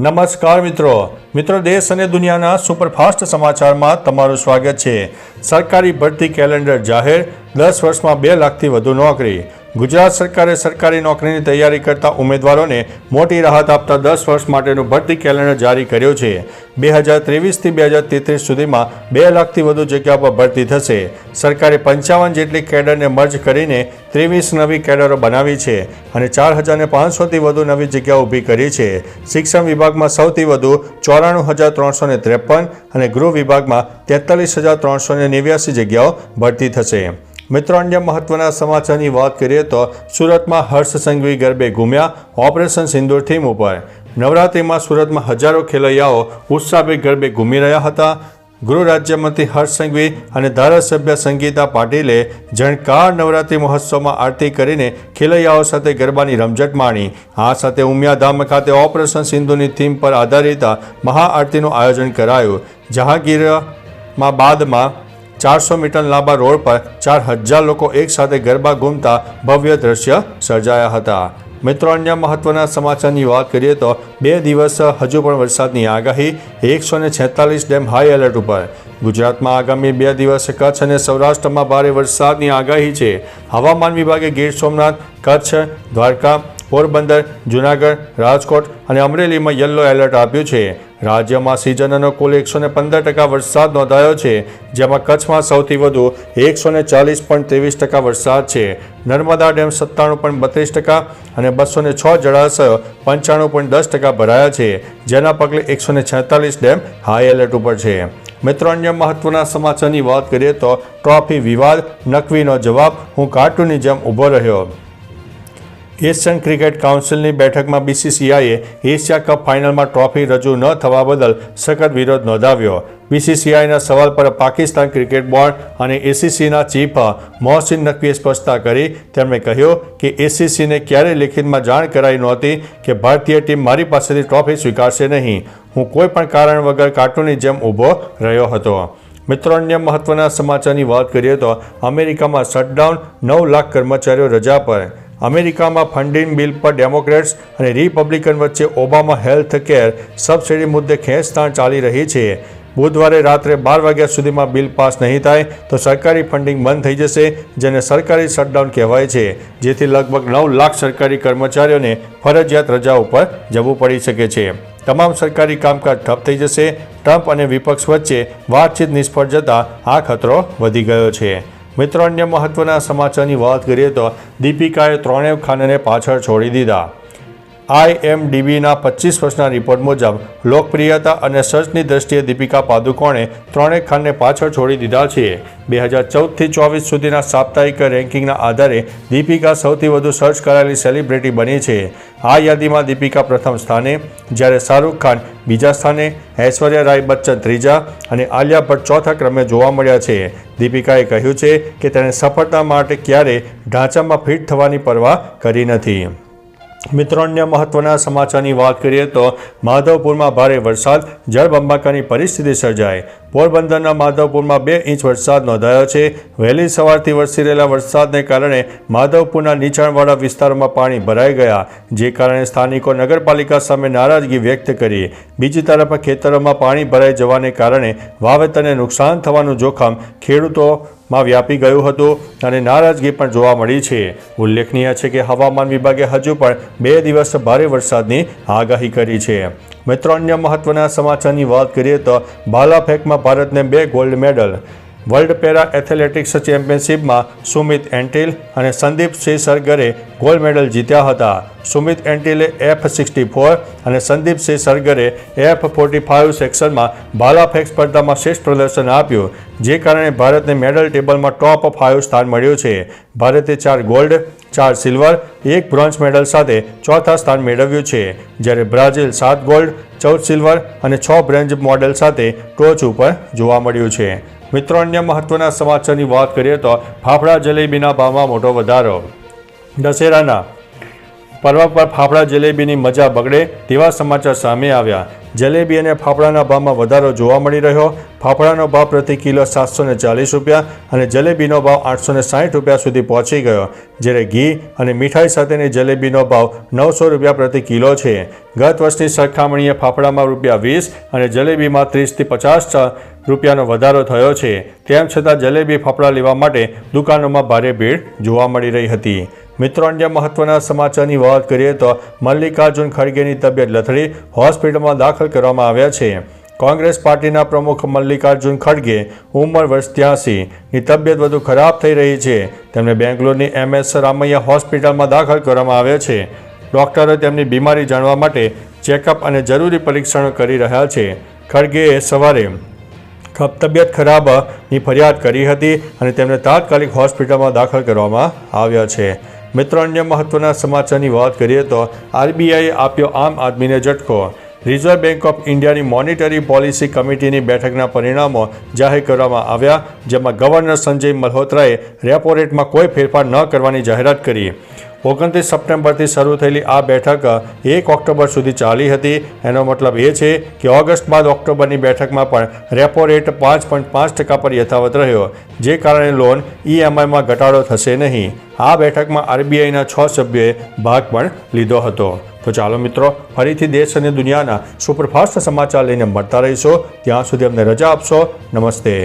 નમસ્કાર મિત્રો. મિત્રો, દેશ અને દુનિયાના સુપરફાસ્ટ સમાચારમાં તમારું સ્વાગત છે. સરકારી ભરતી કેલેન્ડર જાહેર, દસ વર્ષમાં બે લાખથી વધુ નોકરી. ગુજરાત સરકારે સરકારી નોકરીની તૈયારી કરતા ઉમેદવારોને મોટી રાહત આપતા દસ વર્ષ માટેનું ભરતી કેલેન્ડર જારી કર્યું છે. બે હજાર ત્રેવીસથી બે હજાર તેત્રીસ સુધીમાં બે લાખથી વધુ જગ્યા પર ભરતી થશે. સરકારે પંચાવન જેટલી કેડરને મર્જ કરીને ત્રેવીસ નવી કેડરો બનાવી છે અને ચાર હજારને પાંચસોથી વધુ નવી જગ્યાઓ ઊભી કરી છે. શિક્ષણ વિભાગમાં સૌથી વધુ ચોરાણું હજાર ત્રણસો ત્રેપન અને ગૃહ વિભાગમાં તેતાલીસ હજાર ત્રણસો નેવ્યાસી જગ્યાઓ ભરતી થશે. મિત્રો, અન્ય મહત્વના સમાચારની વાત કરીએ તો સુરતમાં હર્ષ સંઘવી ગરબે ઘૂમ્યા. ઓપરેશન સિંદૂર થીમ ઉપર નવરાત્રિમાં સુરતમાં હજારો ખેલૈયાઓ ઉત્સાહભેર ગરબે ઘૂમી રહ્યા હતા. ગૃહ રાજ્યમંત્રી હર્ષ સંઘવી અને ધારાસભ્ય સંગીતા પાટીલે જણકાર નવરાત્રિ મહોત્સવમાં આરતી કરીને ખેલૈયાઓ સાથે ગરબાની રમઝટ માણી. આ સાથે ઉમિયાધામ ખાતે ઓપરેશન સિંધુની થીમ પર આધારિત મહાઆરતીનું આયોજન કરાયું. જહાંગીરમાં બાદમાં ચારસો મીટર લાંબા રોડ પર ચાર હજાર લોકો એકસાથે ગરબા ઘૂમતા ભવ્ય દ્રશ્ય સર્જાયા હતા. મિત્રો, અન્ય મહત્વના સમાચારની વાત કરીએ તો બે દિવસ હજુ પણ વરસાદની આગાહી એકસો ને છેતાલીસ ડેમ હાઈ એલર્ટ ઉપર. ગુજરાતમાં આગામી બે દિવસ કચ્છ અને સૌરાષ્ટ્રમાં ભારે વરસાદની આગાહી છે. હવામાન વિભાગે ગીર સોમનાથ, કચ્છ, દ્વારકા, પોરબંદર, જૂનાગઢ, રાજકોટ અને અમરેલીમાં યલો એલર્ટ આપ્યું છે. રાજ્યમાં સિઝનનો કુલ એકસો પંદર ટકા વરસાદ નોંધાયો છે, જેમાં કચ્છમાં સૌથી વધુ એકસો ને ચાલીસ ત્રેવીસ ટકા વરસાદ છે. નર્મદા ડેમ સત્તાણું પોઈન્ટ બત્રીસ ટકા અને બસો ને છ જળાશયો પંચાણું પોઈન્ટ દસ ટકા ભરાયા છે, જેના પગલે એકસો ને છેતાલીસ ડેમ હાઈ એલર્ટ ઉપર છે. મિત્રો, અન્ય મહત્વના સમાચારની વાત કરીએ તો ટ્રોફી વિવાદ, નકવીનો જવાબ, હું કાર્ટૂનની જેમ ઊભો રહ્યો. એશિયન ક્રિકેટ કાઉન્સિલની બેઠકમાં બીસીસીઆઈએ એશિયા કપ ફાઇનલમાં ટ્રોફી રજૂ ન થવા બદલ સખત વિરોધ નોંધાવ્યો. બીસીસીઆઈના સવાલ પર પાકિસ્તાન ક્રિકેટ બોર્ડ અને એસીસીના ચીફ મોહસિન નકવીએ સ્પષ્ટતા કરી. તેમણે કહ્યું કે એસીસીને ક્યારેય લેખિતમાં જાણ કરાઈ નહોતી કે ભારતીય ટીમ મારી પાસેથી ટ્રોફી સ્વીકારશે નહીં. હું કોઈ પણ કારણ વગર કાર્ટૂનની જેમ ઊભો રહ્યો હતો. મિત્રો, અન્ય મહત્વના સમાચારની વાત કરીએ તો અમેરિકામાં શટડાઉન નવ લાખ કર્મચારીઓ રજા પર. અમેરિકામાં ફંડિંગ બિલ પર ડેમોક્રેટ્સ અને રિપબ્લિકન વચ્ચે ઓબામા હેલ્થ કેર સબસિડી મુદ્દે ખેંચતાણ ચાલી રહી છે. બુધવારે રાત્રે બાર વાગ્યા સુધીમાં બિલ પાસ નહીં થાય તો સરકારી ફંડિંગ બંધ થઈ જશે, જેને સરકારી શટડાઉન કહેવાય છે, જેથી લગભગ નવ લાખ સરકારી કર્મચારીઓને ફરજિયાત રજા ઉપર જવું પડી શકે છે. તમામ સરકારી કામકાજ ઠપ થઈ જશે. ટ્રમ્પ અને વિપક્ષ વચ્ચે વાતચીત નિષ્ફળ જતાં આ ખતરો વધી ગયો છે. મિત્રો અન્ય મહત્વના સમાચારની વાત કરીએ તો દીપિકાએ ત્રણેય ખાનને પાછળ છોડી દીધા. આઈએમડીબીના પચીસ વર્ષના રિપોર્ટ મુજબ લોકપ્રિયતા અને સર્ચની દ્રષ્ટિએ દીપિકા પાદુકોણે ત્રણેક ખાનને પાછળ છોડી દીધા છે. બે હજાર ચૌદથી ચોવીસ સુધીના સાપ્તાહિક રેન્કિંગના આધારે દીપિકા સૌથી વધુ સર્ચ કરાયેલી સેલિબ્રિટી બની છે. આ યાદીમાં દીપિકા પ્રથમ સ્થાને, જ્યારે શાહરૂખ ખાન બીજા સ્થાને, ઐશ્વર્યા રાય બચ્ચન ત્રીજા અને આલિયા ભટ્ટ ચોથા ક્રમે જોવા મળ્યા છે. દીપિકાએ કહ્યું છે કે તેણે સફળતા માટે ક્યારેય ઢાંચામાં ફિટ થવાની પરવા કરી નથી. મિત્રો, અન્ય મહત્વના સમાચારની વાત કરીએ તો માધવપુરમાં ભારે વરસાદ જળબંબાકાની પરિસ્થિતિ સર્જાઈ. પોરબંદરના માધવપુરમાં બે ઇંચ વરસાદ નોંધાયો છે. વહેલી સવારથી વરસી રહેલા વરસાદને કારણે માધવપુરના નીચાણવાળા વિસ્તારોમાં પાણી ભરાઈ ગયા, જે કારણે સ્થાનિકો નગરપાલિકા સામે નારાજગી વ્યક્ત કરી. બીજી તરફ ખેતરોમાં પાણી ભરાઈ જવાને કારણે વાવેતરને નુકસાન થવાનું જોખમ ખેડૂતો માં વ્યાપી ગયું હતું અને નારાજગી પણ જોવા મળી છે. ઉલ્લેખનીય છે કે હવામાન વિભાગે હજુ પણ બે દિવસ ભારે વરસાદની આગાહી કરી છે. મિત્રો, અન્ય મહત્વના સમાચારની વાત કરીએ તો ભાલા ફેંકમાં ભારતને બે gold medal world para athletics ચેમ્પિયનશિપમાં Sumit Antil અને સંદીપ સિંહ સરગરે ગોલ્ડ મેડલ જીત્યા હતા. સુમિત એન્ટિલે એફ સિક્સટી ફોર અને સંદીપ સિંહ સરગરે એફ ફોર્ટી ફાઇવ સેક્શનમાં ભાલા ફેંક સ્પર્ધામાં શ્રેષ્ઠ પ્રદર્શન આપ્યું, જે કારણે ભારતને મેડલ ટેબલમાં ટોપ ફાઇવ સ્થાન મળ્યું છે. ભારતે ચાર ગોલ્ડ, ચાર સિલ્વર, એક બ્રોન્ઝ મેડલ સાથે ચોથા સ્થાન મેળવ્યું છે. જ્યારે બ્રાઝિલ સાત ગોલ્ડ, ચૌદ સિલ્વર અને છ બ્રોન્ઝ મોડેલ સાથે ટોચ ઉપર જોવા મળ્યું છે. મિત્રો, અન્ય મહત્વના સમાચારની વાત કરીએ તો ફાફડા જલેબીના ભાવમાં મોટો વધારો. દશેરાના પર્વ પર ફાફડા જલેબીની મજા બગડે તેવા સમાચાર સામે આવ્યા. જલેબી અને ફાફડાના ભાવમાં વધારો જોવા મળી રહ્યો. ફાફડાનો ભાવ પ્રતિ કિલો સાતસો ચાલીસ રૂપિયા અને જલેબીનો ભાવ આઠસો સાઠ રૂપિયા સુધી પહોંચી ગયો. જ્યારે ઘી અને મીઠાઈ સાથેની જલેબીનો ભાવ નવસો રૂપિયા પ્રતિ કિલો છે. ગત વર્ષની સરખામણીએ ફાફડામાં રૂપિયા વીસ અને જલેબીમાં ત્રીસથી પચાસ રૂપિયાનો વધારો થયો છે. તેમ છતાં જલેબી ફાફડા લેવા માટે દુકાનોમાં ભારે ભીડ જોવા મળી રહી હતી. મિત્રો, અન્ય મહત્વના સમાચારની વાત કરીએ તો મલ્લિકાર્જુન ખડગેની તબિયત લથડી હોસ્પિટલમાં દાખલ કરવામાં આવ્યા છે. કોંગ્રેસ પાર્ટીના પ્રમુખ મલ્લિકાર્જુન ખડગે ઉંમર વર્ષ ત્યાસીની તબિયત વધુ ખરાબ થઈ રહી છે. તેમને બેંગ્લોરની એમએસ રામૈયા હોસ્પિટલમાં દાખલ કરવામાં આવ્યા છે. ડોક્ટરો તેમની બીમારી જાણવા માટે ચેકઅપ અને જરૂરી પરીક્ષણો કરી રહ્યા છે. ખડગેએ સવારે તબિયત ખરાબની ફરિયાદ કરી હતી અને તેમને તાત્કાલિક હોસ્પિટલમાં દાખલ કરવામાં આવ્યા છે. મિત્રો, અન્ય મહત્વના સમાચારની વાત કરીએ તો આરબીઆઈએ આપ્યો આમ આદમીને ઝટકો. રિઝર્વ બેંક ઓફ ઇન્ડિયાની મોનિટરી પોલિસી કમિટીની બેઠકના પરિણામો જાહેર કરવામાં આવ્યા, જેમાં ગવર્નર સંજય મલ્હોત્રાએ રેપો રેટમાં કોઈ ફેરફાર ન કરવાની જાહેરાત કરી. ઓગણત્રીસ સપ્ટેમ્બરથી શરૂ થયેલી આ બેઠક એક ઓક્ટોબર સુધી ચાલી હતી. એનો મતલબ એ છે કે ઓગસ્ટ બાદ ઓક્ટોબરની બેઠકમાં પણ રેપો રેટ પાંચ પોઈન્ટ પાંચ ટકા પર યથાવત રહ્યો, જે કારણે લોન ઈએમઆઈમાં ઘટાડો થશે નહીં. આ બેઠકમાં આરબીઆઈના છ સભ્યોએ ભાગ પણ લીધો હતો. તો ચાલો મિત્રો, ફરીથી દેશ અને દુનિયાના સુપરફાસ્ટ સમાચાર લઈને મળતા રહીશો. ત્યાં સુધી અમને રજા આપશો. નમસ્તે.